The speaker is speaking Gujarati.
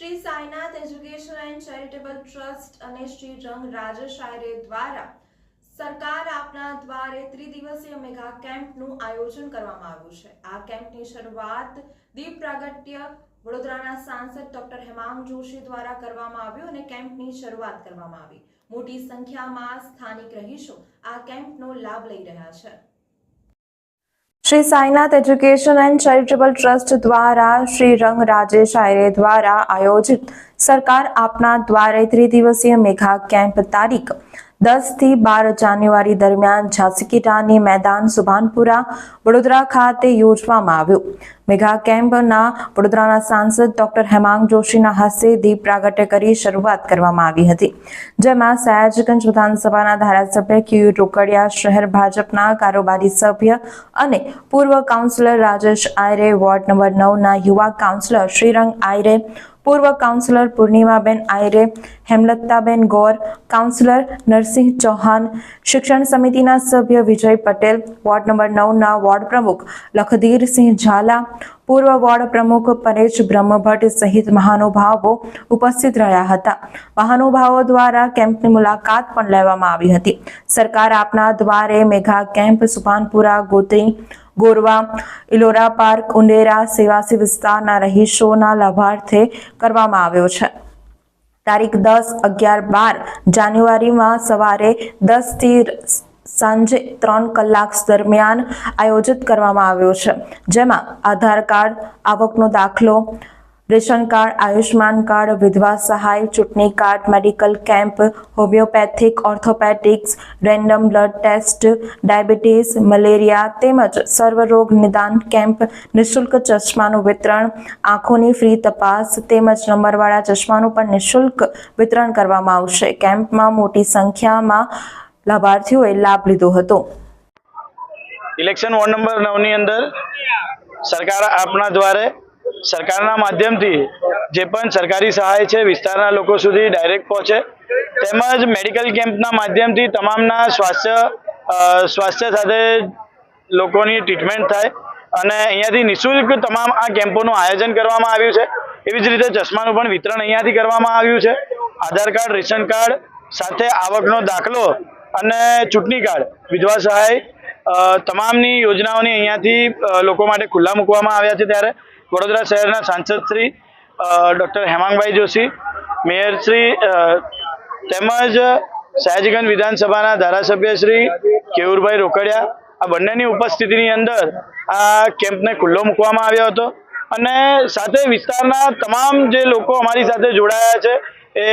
Shri Sainath education and charitable trust અને શ્રી રંગ રાજેશ આયરે દ્વારા સરકાર આપના દ્વારે ત્રિદિવસીય મેગા કેમ્પનું આયોજન કરવામાં આવ્યું છે. આ કેમ્પની શરૂઆત દીપ પ્રાગટ્ય વડોદરાના સાંસદ ડોક્ટર હેમાંગ જોશી દ્વારા કરવામાં આવ્યું અને કેમ્પની શરૂઆત કરવામાં આવી. મોટી સંખ્યામાં સ્થાનિક રહીશો આ કેમ્પનો લાભ લઈ રહ્યા છે. Shri Sainath education and charitable trust દ્વારા શ્રી રંગ રાજેશ આયરે દ્વારા આયોજિત સરકાર આપના દ્વારે ત્રિદિવસીય મેઘા કેમ્પ તારીખ દસથી બાર જાન્યુઆરી દરમિયાન ઝાંસી મેદાન સુભાનપુરા, વડોદરા ખાતે યોજવામાં આવ્યું. મેઘા કેમ્પના વડોદરાના સાંસદ ડોક્ટર હેમાંગ જોશીના હસ્તે દીપ પ્રાગટ્ય કરી શરૂઆત કરવામાં આવી હતી. જેમાં સયાજગંજ વિધાનસભાના ધારાસભ્ય ક્યુ રોકડિયા, શહેર ભાજપના કારોબારી સભ્ય અને પૂર્વ councillor Rajesh Ayare, ward number નવના યુવા કાઉન્સિલર શ્રીરંગ આયરે પૂર્વ કાઉન્સિલર પૂર્ણિમાબેન આયરે, હેમલતાબેન ગોર, કાઉન્સિલર નરસિંહ ચૌહાણ, શિક્ષણ સમિતિના સભ્ય વિજય પટેલ, વોર્ડ નંબર નવના વોર્ડ પ્રમુખ લખધીરસિંહ ઝાલા પૂર્વ વોર્ડ પ્રમુખ પરેશ બ્રહ્મભટ્ટ સહિત મહાનુભાવો ઉપસ્થિત રહ્યા હતા. મહાનુભાવો દ્વારા કેમ્પની મુલાકાત પણ લેવામાં આવી હતી. સરકાર આપના દ્વારે mega camp, Subhanpura, Gotri, Gorwa, Ellora park Undera Sevasi વિસ્તારના રહીશોના લાભાર્થે કરવામાં આવ્યો છે. તારીખ દસ અગિયાર બાર જાન્યુઆરીમાં સવારે દસથી સાંજે ત્રણ કલાક દરમિયાન આયોજિત કરવામાં આવ્યો છે. જેમાં આધાર કાર્ડ, આવકનો દાખલો, રેશન કાર્ડ આયુષ્માન કાર્ડ, વિધવા સહાય, ચૂંટણી card, medical camp, homeopathic orthopaedics random blood test, diabetes, malaria તેમજ સર્વરોગ નિદાન કેમ્પ, નિઃશુલ્ક ચશ્માનું વિતરણ, આંખોની ફ્રી તપાસ તેમજ નંબરવાળા ચશ્માનું પણ નિઃશુલ્ક વિતરણ કરવામાં આવશે. કેમ્પમાં મોટી સંખ્યામાં લાભાર્થીઓએ લાભ લીધો હતો. ઇલેક્શન વોર્ડ નંબર નવની અંદર સરકાર આપના દ્વારે સરકારના માધ્યમથી જે પણ સરકારી સહાય છે, વિસ્તારના લોકો સુધી ડાયરેક્ટ પહોંચે, તેમજ મેડિકલ કેમ્પના માધ્યમથી તમામના સ્વાસ્થ્ય સ્વાસ્થ્ય સાથે લોકોની ટ્રીટમેન્ટ થાય અને અહીંયાથી નિઃશુલ્ક તમામ આ કેમ્પોનું આયોજન કરવામાં આવ્યું છે. એવી જ રીતે ચશ્માનું પણ વિતરણ અહીંયાથી કરવામાં આવ્યું છે. આધાર કાર્ડ, રેશન કાર્ડ સાથે આવકનો દાખલો અને ચૂંટણી કાર્ડ વિધવા સહાય તમામની યોજનાઓની અહીંયાથી લોકો માટે ખુલ્લા મૂકવામાં આવ્યા છે ત્યારે વડોદરા શહેરના સાંસદ શ્રી ડૉક્ટર હેમાંગભાઈ જોશી, મેયર શ્રી તેમજ સયાજીગંજ વિધાનસભાના ધારાસભ્ય શ્રી કેવુરભાઈ રોકડિયા, આ બંનેની ઉપસ્થિતિની અંદર આ કેમ્પને ખુલ્લો મૂકવામાં આવ્યો હતો. અને સાથે વિસ્તારના તમામ જે લોકો અમારી સાથે જોડાયા છે, એ